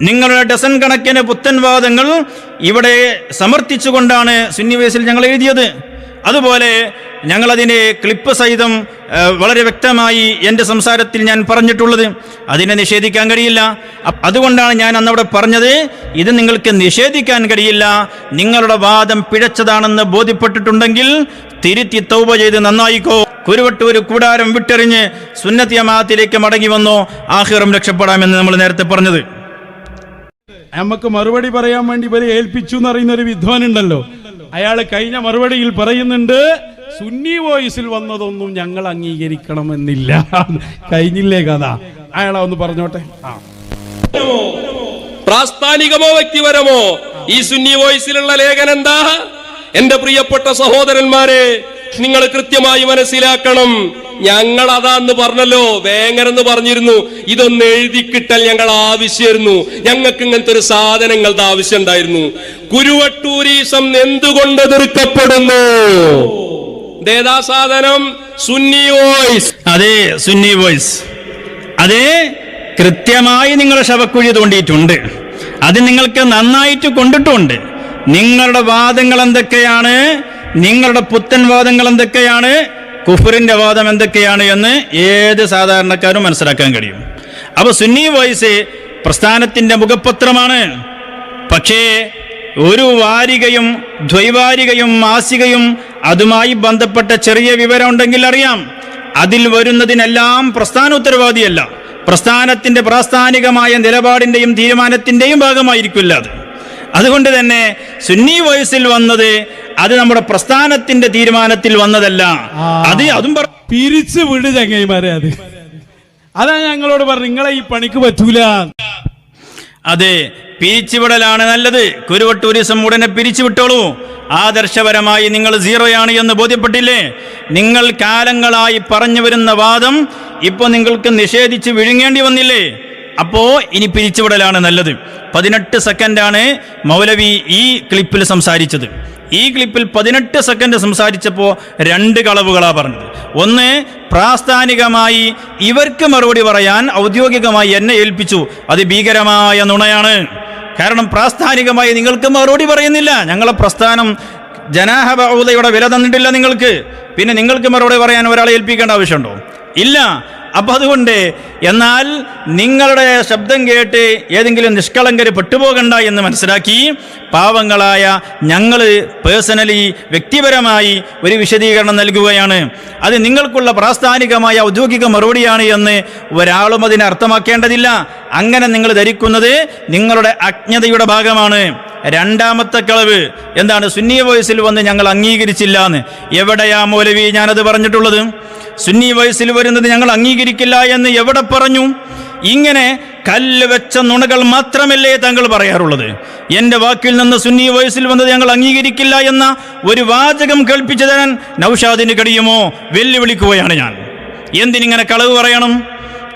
നിങ്ങളുടെ ഡസൻ കണക്കിന് പുത്തൻവാദങ്ങൾ ഇവിടെ സമർത്ഥിച്ചുകൊണ്ടാണ് സുന്നിവേസിൽ ഞങ്ങൾ എഴുതിയത്. അതുപോലെ ഞങ്ങളതിനെ ക്ലിപ്പ് സഹിതം വളരെ വ്യക്തമായി എന്റെ സംസാരത്തിൽ ഞാൻ പറഞ്ഞിട്ടുള്ളത്. അതിനെ നിഷേധിക്കാൻ കഴിയില്ല. അതുകൊണ്ടാണ് ഞാൻ അന്നവിടെ പറഞ്ഞത് ഇത് നിങ്ങൾക്ക് നിഷേധിക്കാൻ കഴിയില്ല. നിങ്ങളുടെ വാദം പിഴച്ചതാണെന്ന് ബോധ്യപ്പെട്ടിട്ടുണ്ടെങ്കിൽ തിരുത്തി തൗപ ചെയ്ത് നന്നായിക്കോ. കുരുവട്ടൂര് കൂടാരം വിട്ടെറിഞ്ഞ് സുന്നത്തിയമാത്തിലേക്ക് മടങ്ങി വന്നോ ആഹിറും രക്ഷപ്പെടാമെന്ന് നമ്മൾ നേരത്തെ പറഞ്ഞത്. നമുക്ക് മറുപടി പറയാൻ വേണ്ടി ഇവരെ ഏൽപ്പിച്ചു എന്ന് അറിയുന്ന ഒരു വിദ്വാനുണ്ടല്ലോ. അയാൾ കഴിഞ്ഞ മറുപടിയിൽ പറയുന്നുണ്ട് സുന്നി വോയിസിൽ വന്നതൊന്നും ഞങ്ങൾ അംഗീകരിക്കണമെന്നില്ല. കഴിഞ്ഞില്ലേ കഥ? അയാളെ ഒന്ന് പറഞ്ഞോട്ടെ. പ്രാസ്ഥാനികമോ വ്യക്തിപരമോ? ഈ സുന്നി വോയിസിലുള്ള ലേഖനം എന്താ? എന്റെ പ്രിയപ്പെട്ട സഹോദരന്മാരെ നിങ്ങൾ കൃത്യമായി മനസ്സിലാക്കണം. ഞങ്ങൾ അതാന്ന് പറഞ്ഞല്ലോ വേങ്ങരെന്ന് പറഞ്ഞിരുന്നു. ഇതൊന്ന് എഴുതി കിട്ടൽ ഞങ്ങൾ ആവശ്യമായിരുന്നു. ഞങ്ങൾക്ക് ഇങ്ങനത്തെ ഒരു സാധനങ്ങളുടെ ആവശ്യം ഉണ്ടായിരുന്നു. കുരുവട്ടൂരീസം എന്തുകൊണ്ട് എതിർക്കപ്പെടുന്നു? ദേദാ സാധനം? സുന്നി വോയിസ്. അതെ സുന്നി വോയിസ്. അതേ കൃത്യമായി നിങ്ങൾ ശവക്കുഴി തോണ്ടിയിട്ടുണ്ട്. അത് നിങ്ങൾക്ക് നന്നായിട്ട് കൊണ്ടിട്ടുണ്ട്. നിങ്ങളുടെ വാദങ്ങൾ എന്തൊക്കെയാണ്? നിങ്ങളുടെ പുത്തൻ വാദങ്ങൾ എന്തൊക്കെയാണ്? കുഫറിന്റെ വാദം എന്തൊക്കെയാണ് എന്ന് ഏത് സാധാരണക്കാരും മനസ്സിലാക്കാൻ കഴിയും. അപ്പൊ സുന്നി വോയിസ് പ്രസ്ഥാനത്തിന്റെ മുഖപത്രമാണ്. പക്ഷേ ഒരു വാരികയും ദ്വൈവാരികയും മാസികയും അതുമായി ബന്ധപ്പെട്ട ചെറിയ വിവരം ഉണ്ടെങ്കിൽ അറിയാം. അതിൽ വരുന്നതിനെല്ലാം പ്രസ്ഥാന ഉത്തരവാദിയല്ല. പ്രസ്ഥാനത്തിന്റെ പ്രാസ്ഥാനികമായ നിലപാടിന്റെയും തീരുമാനത്തിന്റെയും ഭാഗമായിരിക്കില്ല അത്. അതുകൊണ്ട് തന്നെ സുന്നി വോയിസിൽ വന്നത് അത് നമ്മുടെ പ്രസ്ഥാനത്തിന്റെ തീരുമാനത്തിൽ വന്നതല്ല. അത് അതും പിരിച്ചു വിട് ചങ്ങൈമാരെ അത്. അതാ ഞങ്ങളോട് പറഞ്ഞു നിങ്ങളെ ഈ പണിക്ക് പറ്റൂല. അതെ പിരിച്ചുവിടലാണ് നല്ലത്. കുരുവട്ടൂരിസം ഉടനെ പിരിച്ചുവിട്ടോളൂ ആദർശപരമായി നിങ്ങൾ സീറോയാണ് എന്ന് ബോധ്യപ്പെട്ടില്ലേ? നിങ്ങൾ കാലങ്ങളായി പറഞ്ഞു വരുന്ന വാദം ഇപ്പൊ നിങ്ങൾക്ക് നിഷേധിച്ച് വിഴുങ്ങേണ്ടി വന്നില്ലേ? അപ്പോ ഇനി പിരിച്ചുവിടലാണ് നല്ലത്. പതിനെട്ട് സെക്കൻഡാണ് മൗലവി ഈ ക്ലിപ്പിൽ സംസാരിച്ചത്. ഈ ക്ലിപ്പിൽ പതിനെട്ട് സെക്കൻഡ് സംസാരിച്ചപ്പോൾ രണ്ട് കളവുകളാണ് പറഞ്ഞത്. ഒന്ന് പ്രാസ്ഥാനികമായി ഇവർക്ക് മറുപടി പറയാൻ ഔദ്യോഗികമായി എന്നെ ഏൽപ്പിച്ചു. അത് ഭീകരമായ നുണയാണ്. കാരണം പ്രാസ്ഥാനികമായി നിങ്ങൾക്ക് മറുപടി പറയുന്നില്ല. ഞങ്ങളെ പ്രസ്ഥാനം ജനാഹബൗദയുടെ വില തന്നിട്ടില്ല നിങ്ങൾക്ക്. പിന്നെ നിങ്ങൾക്ക് മറുപടി പറയാൻ ഒരാളെ ഏൽപ്പിക്കേണ്ട ആവശ്യമുണ്ടോ? ഇല്ല. അപ്പം അതുകൊണ്ട് എന്നാൽ നിങ്ങളുടെ ശബ്ദം കേട്ട് ഏതെങ്കിലും നിഷ്കളങ്കര് പെട്ടുപോകണ്ട എന്ന് മനസ്സിലാക്കി പാവങ്ങളായ ഞങ്ങൾ പേഴ്സണലി വ്യക്തിപരമായി ഒരു വിശദീകരണം നൽകുകയാണ്. അത് നിങ്ങൾക്കുള്ള പ്രാസ്ഥാനികമായ ഔദ്യോഗിക മറുപടിയാണ് എന്ന് ഒരാളും അതിനെ അർത്ഥമാക്കേണ്ടതില്ല. അങ്ങനെ നിങ്ങൾ ധരിക്കുന്നത് നിങ്ങളുടെ അജ്ഞതയുടെ ഭാഗമാണ്. രണ്ടാമത്തെ കളവ്. എന്താണ്? സുന്നി വോയിസിൽ വന്ന് ഞങ്ങൾ അംഗീകരിച്ചില്ല എന്ന് എവിടെയാ മൗലവി ഞാനത് പറഞ്ഞിട്ടുള്ളത്? സുന്നി വയസ്സിൽ വരുന്നത് ഞങ്ങൾ അംഗീകരിക്കില്ല എന്ന് എവിടെ പറഞ്ഞു? ഇങ്ങനെ കല്ല് വെച്ച നുണകൾ മാത്രമല്ലേ താങ്കൾ പറയാറുള്ളത്. എന്റെ വാക്കിൽ നിന്ന് സുന്നി വയസ്സിൽ വന്നത് ഞങ്ങൾ അംഗീകരിക്കില്ല എന്ന ഒരു വാചകം കേൾപ്പിച്ചു തരാൻ നൗഷാദിന് കഴിയുമോ? വെല്ലുവിളിക്കുകയാണ് ഞാൻ. എന്തിനിങ്ങനെ കളവ് പറയണം?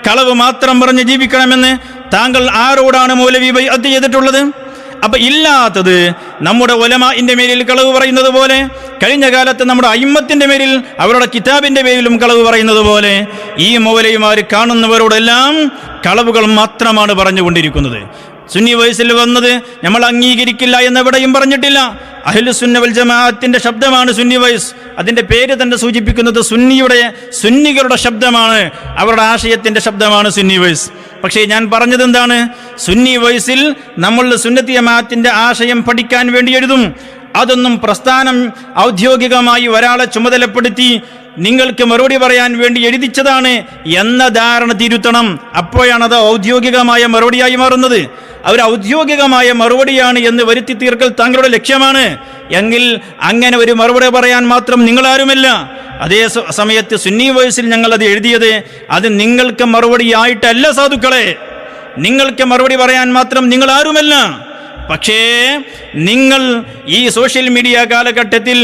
കളവ് മാത്രം പറഞ്ഞ് ജീവിക്കണമെന്ന് താങ്കൾ ആരോടാണ് മൗലവി അത് ചെയ്തിട്ടുള്ളത്? അപ്പൊ ഇല്ലാത്തത് നമ്മുടെ ഒലമാന്റെ മേലിൽ കളവ് പറയുന്നത് പോലെ കഴിഞ്ഞ കാലത്ത് നമ്മുടെ അയിമ്മത്തിന്റെ മേലിൽ അവരുടെ കിതാബിന്റെ പേരിലും കളവ് പറയുന്നത് പോലെ ഈ മൗലയുമാർ കാണുന്നവരോടെല്ലാം കളവുകൾ മാത്രമാണ് പറഞ്ഞുകൊണ്ടിരിക്കുന്നത്. സുന്നി വയസ്സിൽ വന്നത് നമ്മൾ അംഗീകരിക്കില്ല എന്ന് എവിടെയും പറഞ്ഞിട്ടില്ല. അഹ്ലു സുന്നവൽ ജമാഅത്തിന്റെ ശബ്ദമാണ് സുന്നി വയസ് അതിന്റെ പേര് തന്നെ സൂചിപ്പിക്കുന്നത് സുന്നിയുടെ സുന്നികളുടെ ശബ്ദമാണ്. അവരുടെ ആശയത്തിന്റെ ശബ്ദമാണ് സുന്നി വയസ് പക്ഷേ ഞാൻ പറഞ്ഞത് എന്താണ്? സുന്നി വയസ്സിൽ നമ്മളുടെ സുന്നത്തി ജമാഅത്തിന്റെ ആശയം പഠിക്കാൻ വേണ്ടി എഴുതും. അതൊന്നും പ്രസ്ഥാനം ഔദ്യോഗികമായി ഒരാളെ ചുമതലപ്പെടുത്തി നിങ്ങൾക്ക് മറുപടി പറയാൻ വേണ്ടി എഴുതിച്ചതാണ് എന്ന ധാരണ തിരുത്തണം. അപ്പോഴാണ് അത് ഔദ്യോഗികമായ മറുപടിയായി മാറുന്നത്. അവർ ഔദ്യോഗികമായ മറുപടിയാണ് എന്ന് വരുത്തി തീർക്കൽ താങ്കളുടെ ലക്ഷ്യമാണ്. എങ്കിൽ അങ്ങനെ ഒരു മറുപടി പറയാൻ മാത്രം നിങ്ങളാരുമല്ല. അതേ സമയത്ത് സുന്നി വയസ്സിൽ ഞങ്ങൾ അത് എഴുതിയത് അത് നിങ്ങൾക്ക് മറുപടിയായിട്ടല്ല സാധുക്കളെ. നിങ്ങൾക്ക് മറുപടി പറയാൻ മാത്രം നിങ്ങൾ ആരുമല്ല പക്ഷേ നിങ്ങൾ ഈ സോഷ്യൽ മീഡിയ കാലഘട്ടത്തിൽ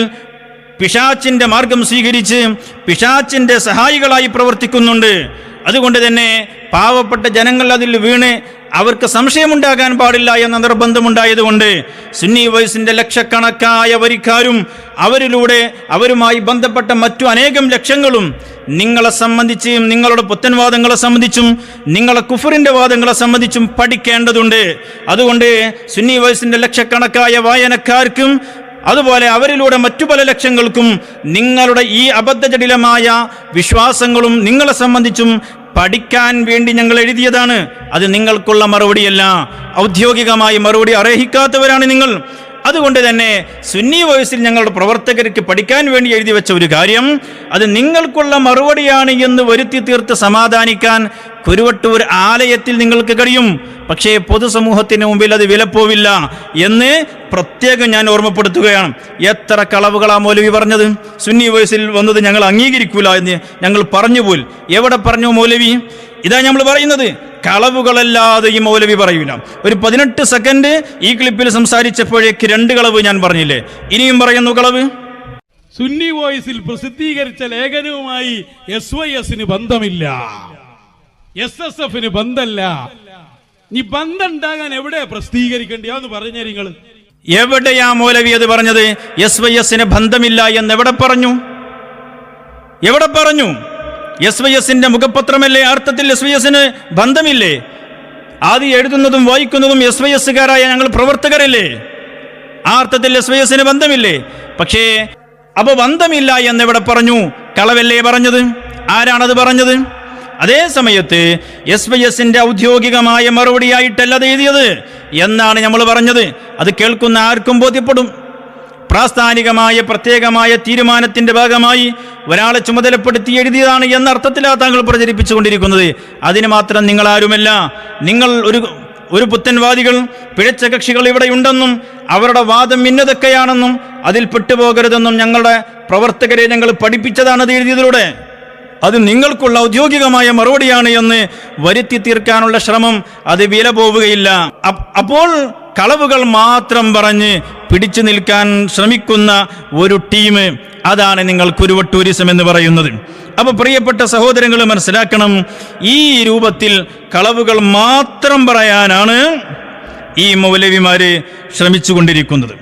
പിശാച്ചിന്റെ മാർഗം സ്വീകരിച്ച് പിശാച്ചിന്റെ സഹായികളായി പ്രവർത്തിക്കുന്നുണ്ട്. അതുകൊണ്ട് തന്നെ പാവപ്പെട്ട ജനങ്ങൾ അതിൽ വീണ് അവർക്ക് സംശയമുണ്ടാകാൻ പാടില്ല എന്ന നിർബന്ധമുണ്ടായതുകൊണ്ട് സുന്നി വയസ്സിന്റെ ലക്ഷക്കണക്കായ വരിക്കാരും അവരിലൂടെ അവരുമായി ബന്ധപ്പെട്ട മറ്റു അനേകം ലക്ഷങ്ങളും നിങ്ങളെ സംബന്ധിച്ചും നിങ്ങളുടെ പുത്തൻവാദങ്ങളെ സംബന്ധിച്ചും നിങ്ങളെ കുഫറിന്റെ വാദങ്ങളെ സംബന്ധിച്ചും പഠിക്കേണ്ടതുണ്ട്. അതുകൊണ്ട് സുന്നി വയസ്സിന്റെ ലക്ഷക്കണക്കായ വായനക്കാർക്കും അതുപോലെ അവരിലൂടെ മറ്റു പല ലക്ഷ്യങ്ങൾക്കും നിങ്ങളുടെ ഈ അബദ്ധജടിലമായ വിശ്വാസങ്ങളും നിങ്ങളെ സംബന്ധിച്ചും പഠിക്കാൻ വേണ്ടി ഞങ്ങൾ എഴുതിയതാണ്. അത് നിങ്ങൾക്കുള്ള മറുപടിയല്ല. ഔദ്യോഗികമായി മറുപടി അർഹിക്കാത്തവരാണ് നിങ്ങൾ. അതുകൊണ്ട് തന്നെ സുന്നി വോയിസിൽ ഞങ്ങളുടെ പ്രവർത്തകർക്ക് പഠിക്കാൻ വേണ്ടി എഴുതി വെച്ച ഒരു കാര്യം അത് നിങ്ങൾക്കുള്ള മറുപടിയാണ് എന്ന് വരുത്തി തീർത്ത് സമാധാനിക്കാൻ കുരുവട്ടൂർ ആലയത്തിൽ നിങ്ങൾക്ക് കഴിയും. പക്ഷേ പൊതുസമൂഹത്തിന് മുമ്പിൽ അത് വിലപ്പോവില്ല എന്ന് പ്രത്യേകം ഞാൻ ഓർമ്മപ്പെടുത്തുകയാണ്. എത്ര കളവുകളാ മൗലവി പറഞ്ഞത്? സുന്നി വോയിസിൽ വന്നത് ഞങ്ങൾ അംഗീകരിക്കൂല എന്ന് ഞങ്ങൾ പറഞ്ഞു പോൽ. എവിടെ പറഞ്ഞു മൗലവി? ഇതാ നമ്മൾ പറയുന്നത്. കളവുകളല്ലാതെ ഈ മൗലവി പറയൂല. ഒരു പതിനെട്ട് സെക്കൻഡ് ഈ ക്ലിപ്പിൽ സംസാരിച്ചപ്പോഴേക്ക് രണ്ട് കളവ് ഞാൻ പറഞ്ഞില്ലേ? ഇനിയും പറയുന്നു കളവ്. സുന്നി വോയിസിൽ പ്രസിദ്ധീകരിച്ച ലേഖനവുമായി എസ് വൈ എസിന് ബന്ധമില്ല. എസ് എസ് എഫിന് ബന്ധല്ല. നീ ബന്ധം ഉണ്ടാകാൻ എവിടെ പ്രസിദ്ധീകരിക്കേണ്ടി പറഞ്ഞു പറഞ്ഞേ നിങ്ങൾ എവിടെയാ മൗലവി അത് പറഞ്ഞത്? എസ് വൈ എസിന് ബന്ധമില്ല എന്ന് എവിടെ പറഞ്ഞു? എവിടെ പറഞ്ഞു? എസ് വൈ എസിന്റെ മുഖപത്രമല്ലേ? അർത്ഥത്തിൽ എസ് വൈ എസിന് ബന്ധമില്ലേ? ആദ്യം എഴുതുന്നതും വായിക്കുന്നതും എസ് വൈ എസുകാരായ ഞങ്ങൾ പ്രവർത്തകരല്ലേ? ആ അർത്ഥത്തിൽ എസ് വൈ എസിന് ബന്ധമില്ലേ? പക്ഷേ അപ്പൊ ബന്ധമില്ല എന്നെവിടെ പറഞ്ഞു? കളവല്ലേ പറഞ്ഞത്? ആരാണത് പറഞ്ഞത്? അതേ സമയത്ത് എസ് വൈ എസിന്റെ ഔദ്യോഗികമായ മറുപടിയായിട്ടല്ല അത് എഴുതിയത്. എന്നാണ് നമ്മൾ പറഞ്ഞത്. അത് കേൾക്കുന്ന ആർക്കും ബോധ്യപ്പെടും. പ്രാസ്ഥാനികമായ പ്രത്യേകമായ തീരുമാനത്തിന്റെ ഭാഗമായി ഒരാളെ ചുമതലപ്പെടുത്തി എഴുതിയതാണ് എന്ന അർത്ഥത്തിലാണ് താങ്കൾ പ്രചരിപ്പിച്ചുകൊണ്ടിരിക്കുന്നത്. അതിന് മാത്രം നിങ്ങൾ ആരുമല്ല. നിങ്ങൾ ഒരു ഒരു പുത്തൻവാദികൾ പിഴച്ച കക്ഷികൾ ഇവിടെ ഉണ്ടെന്നും അവരുടെ വാദം ഇന്നതൊക്കെയാണെന്നും അതിൽ പെട്ടുപോകരുതെന്നും ഞങ്ങളുടെ പ്രവർത്തകരെ ഞങ്ങൾ പഠിപ്പിച്ചതാണ് അത് എഴുതിയതിലൂടെ. അത് നിങ്ങൾക്കുള്ള ഔദ്യോഗികമായ മറുപടിയാണ് എന്ന് വരുത്തി തീർക്കാനുള്ള ശ്രമം അത് വില പോവുകയില്ല. അപ്പോൾ കളവുകൾ മാത്രം പറഞ്ഞ് പിടിച്ചു നിൽക്കാൻ ശ്രമിക്കുന്ന ഒരു ടീം അതാണ് നിങ്ങൾ കുരുവ ടൂറിസം എന്ന് പറയുന്നത്. അപ്പൊ പ്രിയപ്പെട്ട സഹോദരങ്ങൾ മനസ്സിലാക്കണം ഈ രൂപത്തിൽ കളവുകൾ മാത്രം പറയാനാണ് ഈ മൗലവിമാര് ശ്രമിച്ചുകൊണ്ടിരിക്കുന്നത്.